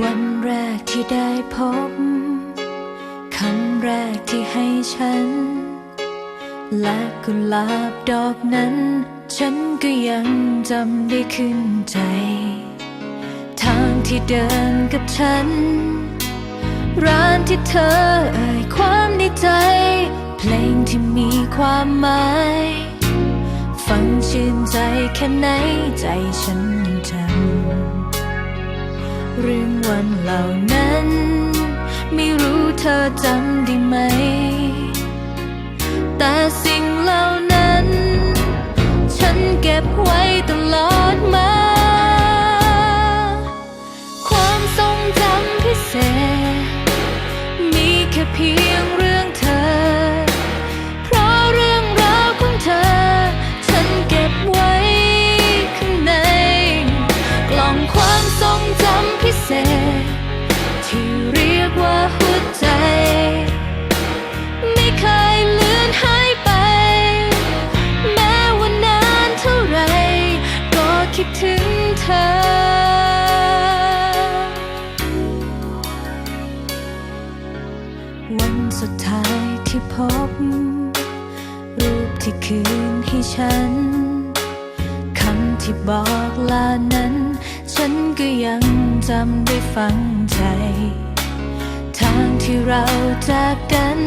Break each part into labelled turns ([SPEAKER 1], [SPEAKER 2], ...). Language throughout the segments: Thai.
[SPEAKER 1] วันแรกที่ได้พบ คำแรกที่ให้ฉัน และกุหลาบดอกนั้น ฉันก็ยังจำได้ขึ้นใจ ทางที่เดินกับฉัน ร้านที่เธอเอ่ยความในใจ เพลงที่มีความหมาย ฟังชื่นใจแค่ไหนใจฉันยังจำ เรื่องวันเหล่านั้น ไม่รู้เธอจำได้ไหม แต่สิ่งเหล่านั้น ฉันเก็บไว้ตลอดมา ความทรงจำพิเศษ มีแค่เพียง ใจ ไม่เคยเลือนหายไป แม้ว่านานเท่าไร ก็คิดถึงเธอวันสุดท้ายที่พบ รูปที่คืนให้ฉัน คำที่บอกลานั้น ฉันก็ยังจำได้ฝังใจ ทางที่เราจากกัน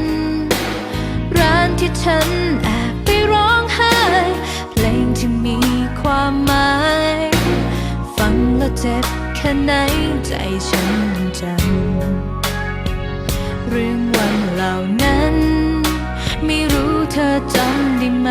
[SPEAKER 1] ร้านที่ฉันแอบไปร้องไห้ เพลงที่มีความหมาย ฟังแล้วเจ็บแค่ไหนใจฉันยังจำเรื่องวันเหล่านั้น ไม่รู้เธอจำได้ไหม